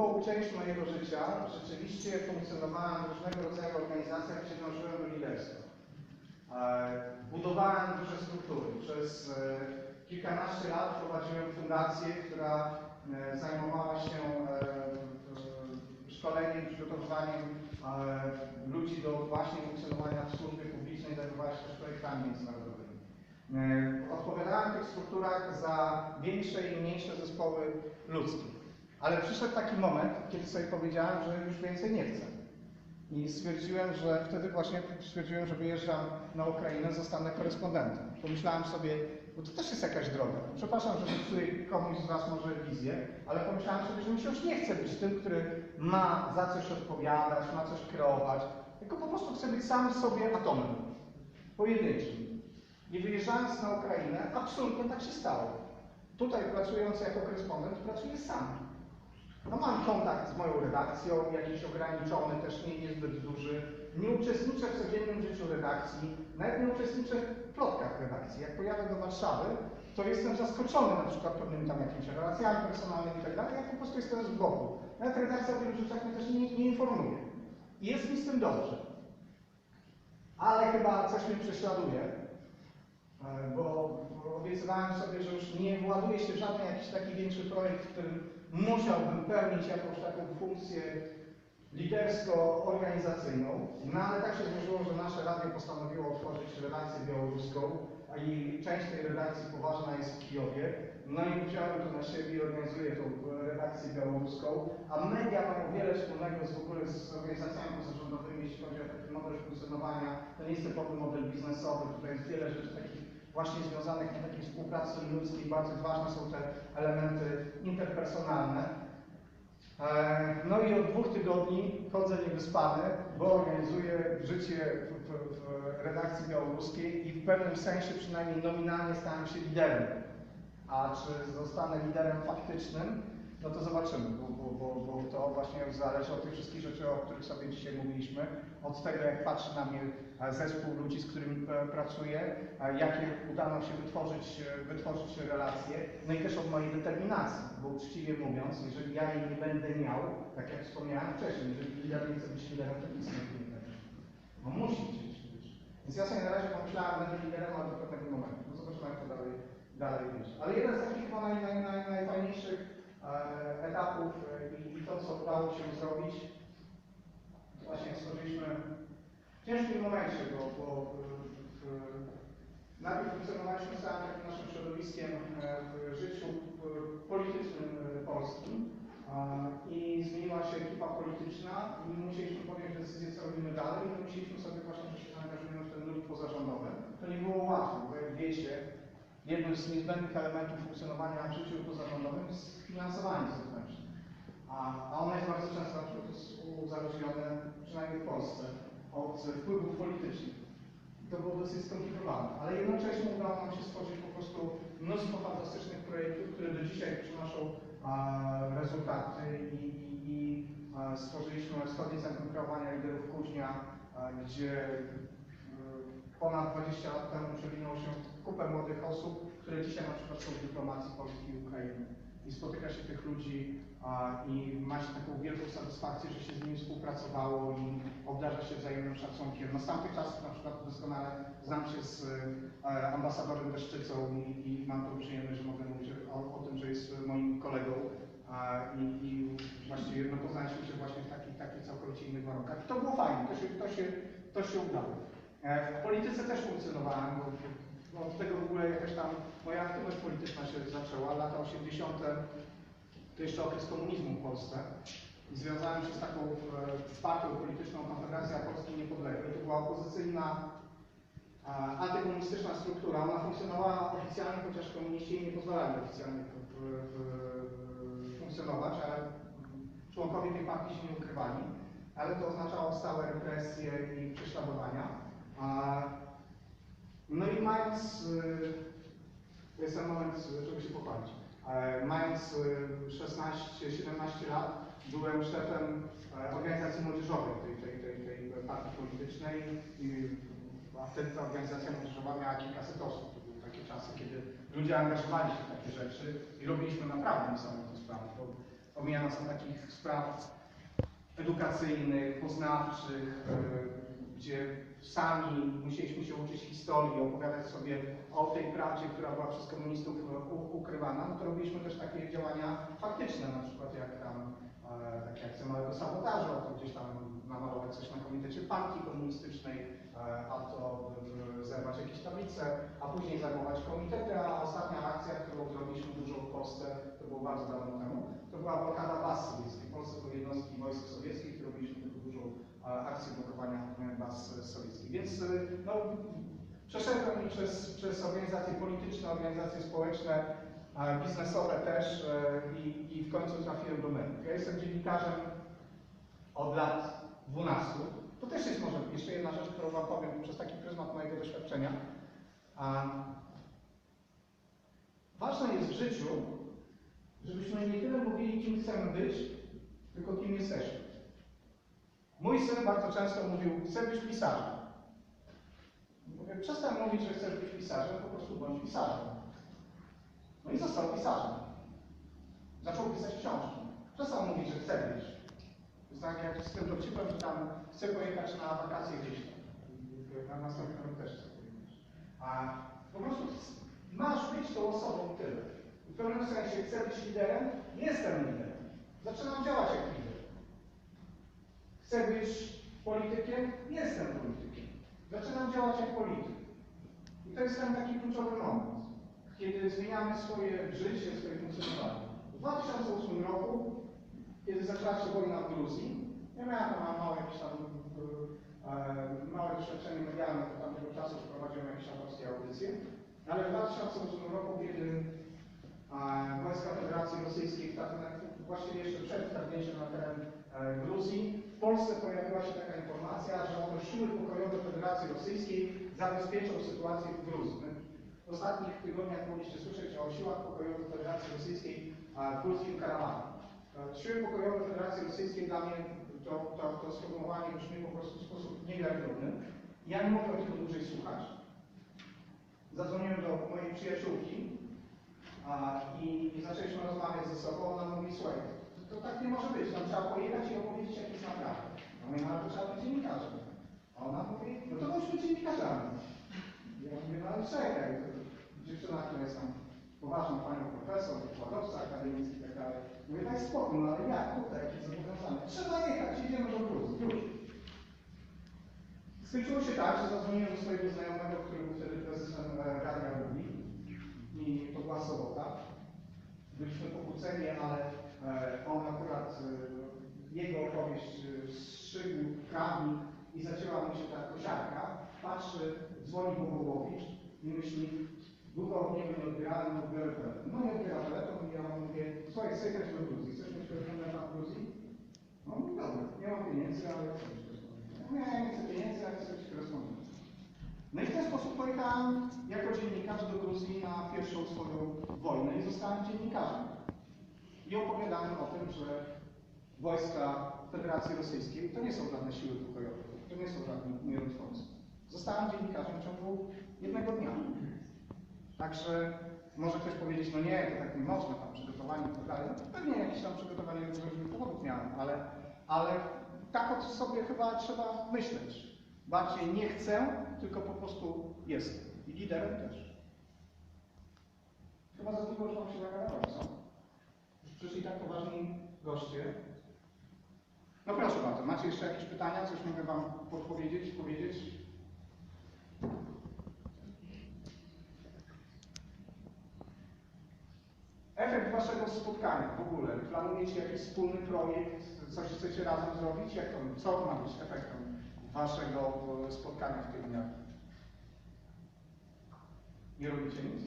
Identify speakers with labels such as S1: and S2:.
S1: drugą część mojego życia rzeczywiście funkcjonowałem w różnego rodzaju organizacjach, gdzie dążyłem do liderstwa. E, Budowałem duże struktury. Przez e, kilkanaście lat prowadziłem fundację, która e, zajmowała się szkoleniem, przygotowywaniem ludzi do właśnie funkcjonowania w służbie publicznej, zajmowała się też projektami międzynarodowymi. Odpowiadałem w tych strukturach za większe i mniejsze zespoły ludzkie. Ale przyszedł taki moment, kiedy sobie powiedziałem, że już więcej nie chcę. I stwierdziłem, że wtedy właśnie stwierdziłem, że wyjeżdżam na Ukrainę, zostanę korespondentem. Pomyślałem sobie, bo to też jest jakaś droga. Przepraszam, że zepsuję komuś z Was może wizję, ale pomyślałem sobie, że mi się już nie chce być tym, który ma za coś odpowiadać, ma coś kreować, tylko po prostu chcę być sam sobie atomem, pojedynczym. I wyjeżdżając na Ukrainę, absolutnie tak się stało. Tutaj pracując jako korespondent, pracuję sam. No mam kontakt z moją redakcją, jakiś ograniczony, też nie niezbyt duży. Nie uczestniczę w codziennym życiu redakcji, nawet nie uczestniczę w plotkach redakcji. Jak pojadę do Warszawy, to jestem zaskoczony na przykład pewnymi tam jakimiś relacjami personalnymi i tak dalej. Ja po prostu jestem z boku. Nawet redakcja o wielu rzeczach mnie też nie, nie informuje. I jest mi z tym dobrze. Ale chyba coś mnie prześladuje, bo bo obiecywałem sobie, że już nie właduję się w żaden jakiś taki większy projekt, w którym musiałbym pełnić jakąś taką funkcję lidersko-organizacyjną. No ale tak się złożyło, że nasze radio postanowiło otworzyć redakcję białoruską, a część tej redakcji poważna jest w Kijowie. No i wziąłem to na siebie i organizuję tą redakcję białoruską, a media mają wiele wspólnego z, w ogóle z organizacjami pozarządowymi, jeśli chodzi o taki model funkcjonowania. To nie jest typowy model biznesowy, tutaj jest wiele rzeczy takich właśnie związanych na takiej współpracy ludzkiej. Bardzo ważne są te elementy interpersonalne. E, No i od dwóch tygodni chodzę niewyspany, bo organizuję życie w, w, w redakcji białoruskiej i w pewnym sensie przynajmniej nominalnie stałem się liderem. A czy zostanę liderem faktycznym, no to zobaczymy, bo, bo, bo, bo to właśnie zależy od tych wszystkich rzeczy, o których sobie dzisiaj mówiliśmy, od tego, jak patrzy na mnie zespół ludzi, z którymi e, pracuję, e, jakie uda nam się wytworzyć, e, wytworzyć relacje, no i też od mojej determinacji, bo uczciwie mówiąc, jeżeli ja jej nie będę miał, tak jak wspomniałem wcześniej, jeżeli lider nie chce być liderem, to nic nie będzie. On musi być. Więc ja sobie na razie pomyślałem, będę liderem, ale do pewnego momentu. No zobaczymy, jak to dalej, dalej będzie. Ale jeden z takich chyba naj, naj, naj, e, etapów e, i, i to, co udało się zrobić, właśnie stworzyliśmy w ciężkim momencie, bo, bo e, w, najpierw funkcjonowaliśmy z całym naszym środowiskiem e, w życiu politycznym polskim i zmieniła się ekipa polityczna i musieliśmy podjąć decyzję, co robimy dalej i myśleliśmy sobie właśnie, że się zaangażujemy w ten ruch pozarządowy. To nie było łatwe, bo jak wiecie, jednym z niezbędnych elementów funkcjonowania w życiu pozarządowym jest finansowanie zewnętrzne. A, a ono jest bardzo często uzależnione, przynajmniej w Polsce, od wpływów politycznych. To było dosyć skomplikowane, ale jednocześnie udało nam się stworzyć po prostu mnóstwo fantastycznych projektów, które do dzisiaj przynoszą a, rezultaty i, i, i a, stworzyliśmy Wschodnie Centrum Kreowania Liderów Kuźnia, a, gdzie y, ponad 20 lat temu przewinęło się kupę młodych osób, które dzisiaj na przykład są w dyplomacji Polski i Ukrainy. I spotyka się tych ludzi a, i ma się taką wielką satysfakcję, że się z nimi współpracowało i obdarza się wzajemnym szacunkiem. No z tamtych na przykład doskonale znam się z e, ambasadorem Deszczycą i, i mam tą przyjemność, że mogę mówić o, o tym, że jest moim kolegą a, i, i właściwie no, poznaliśmy się właśnie w takich, takich całkowicie innych warunkach. I to było fajne, to się, to się, to się udało. E, W polityce też funkcjonowałem, bo bo od tego w ogóle jakaś tam moja aktywność polityczna się zaczęła. Lata 80. to jeszcze okres komunizmu w Polsce. I związałem się z taką e, partią polityczną Konfederacja Polski Niepodległej. To była opozycyjna, e, antykomunistyczna struktura. Ona funkcjonowała oficjalnie, chociaż komuniści jej nie pozwalali oficjalnie w, w, w, funkcjonować, ale członkowie tej partii się nie ukrywali. Ale to oznaczało stałe represje i prześladowania. A, no i mając, y, to jest ten moment, żeby się pochwalić, E, mając y, 16-17 lat, byłem szefem e, organizacji młodzieżowej tej, tej, tej, tej partii politycznej, i, wtedy ta organizacja młodzieżowa miała kilkaset osób. To były takie czasy, kiedy ludzie angażowali się w takie rzeczy i robiliśmy naprawdę niesamowite sprawy. To Omija nas na takich spraw edukacyjnych, poznawczych, e, gdzie sami musieliśmy się uczyć historii, opowiadać sobie o tej prawdzie, która była przez komunistów ukrywana, no to robiliśmy też takie działania faktyczne, na przykład jak tam e, takie akcje małego sabotażu, to gdzieś tam namalować coś na komitecie partii komunistycznej, e, a to e, zerwać jakieś tablice, a później zajmować komitety, a ostatnia akcja, którą zrobiliśmy dużo w Polsce, to było bardzo dawno temu, to była blokada baz sowieckich. W Polsce były jednostki wojsk sowieckich, akcję blokowania baz sowieckich. Więc e, no, przeszedłem przez, przez organizacje polityczne, organizacje społeczne, biznesowe też e, i, i w końcu trafiłem do mediów. Ja jestem dziennikarzem od lat 12. To też jest może jeszcze jedna rzecz, którą Wam powiem przez taki pryzmat mojego doświadczenia. Ważne jest w życiu, żebyśmy nie tyle mówili, kim chcemy być, tylko kim jesteśmy. Mój syn bardzo często mówił, chcę być pisarzem. Mówię, przestań mówić, że chcesz być pisarzem, po prostu bądź pisarzem. No i został pisarzem. Zaczął pisać książki. Przestał mówić, że chce być. Jest tak jak z tym dowcipem, że tam chce pojechać na wakacje gdzieś tam. Na następny rok też chce pojechać. A po prostu masz być tą osobą tyle. W pewnym sensie chcę być liderem, jestem liderem. Zaczynam działać jak lider. Chcę być politykiem, jestem politykiem. Zaczynam działać jak polityk. I to jest ten taki kluczowy moment, kiedy zmieniamy swoje życie, swoje funkcjonowanie. W 2008 roku, kiedy zaczęła się wojna w Gruzji, ja miałem tam małe jakieś tam e, małe doświadczenie medialne, do tamtego czasu prowadziłem jakieś autorskie audycje, ale w 2008 roku, kiedy e, wojska Federacji Rosyjskiej właściwie jeszcze przed wtargnięciem na teren e, Gruzji, w Polsce pojawiła się taka informacja, że oto siły pokojowe Federacji Rosyjskiej zabezpieczą sytuację w Gruzji. W ostatnich tygodniach mogliście słyszeć o siłach pokojowych Federacji Rosyjskiej w Gruzji i Karawanie. E, Siły pokojowe Federacji Rosyjskiej dla mnie to, to, to sformułowanie brzmi po prostu w sposób niewiarygodny. Ja nie mogłem tego dłużej słuchać. Zadzwoniłem do mojej przyjaciółki a, i, i zaczęliśmy rozmawiać ze sobą. Ona mówi, słuchaj, to, tak nie może być, tam trzeba pojechać i opowiedzieć jak jest naprawdę. Ja mówię, no ale to trzeba być dziennikarzem. A ona mówi, no to bądźmy dziennikarzami. Ja mówię, no ale czekaj, dziewczyna, która jest tam poważną panią profesor, wykładowca akademicki i tak dalej. Mówię, daj spokój, no ale jak tutaj, jakieś zobowiązane? Trzeba jechać, jedziemy do Gruzji, już. Skończyło się tak, że zadzwoniłem do swojego znajomego, który był wtedy prezesem e, Radia Lubi i to była sobota. Byliśmy pokłóceni, ale e, on akurat, e, jego opowieść e, strzygł trawnik i zacięła mu się ta kosiarka. Patrzy, dzwoni Bogołowicz i myśli, długo nie będzie odbierany, no odbiorę telefon. No i odbiera telefon i ja mu mówię, słuchaj, chcę jechać do Gruzji, chcesz mieć korespondenta w Gruzji? No mówi, dobra, nie mam pieniędzy, ale chcę być korespondentem. Nie, nie chcę pieniędzy, ale chcę być korespondentem. No i w ten sposób pojechałem jako dziennikarz do Gruzji na pierwszą swoją wojnę i zostałem dziennikarzem. I opowiadałem o tym, że wojska Federacji Rosyjskiej to nie są żadne siły pokojowe, to nie są żadni mierotwórcy. Zostałem dziennikarzem w ciągu jednego dnia. Także może ktoś powiedzieć, no nie, to tak nie można, tam przygotowanie i tak dalej. No pewnie jakieś tam przygotowanie z różnych powodów miałem, ale, ale tak o sobie chyba trzeba myśleć. Bardziej nie chcę, tylko po prostu jestem. I liderem też. Chyba za długo już wam się nagadałem, co? Już przyszli tak poważni goście. No proszę bardzo, macie jeszcze jakieś pytania? Coś mogę wam podpowiedzieć, powiedzieć? Efekt waszego spotkania w ogóle, planujecie jakiś wspólny projekt, coś chcecie razem zrobić? Jak to, co ma być efektem waszego e, spotkania w tych dniach? Nie robicie nic?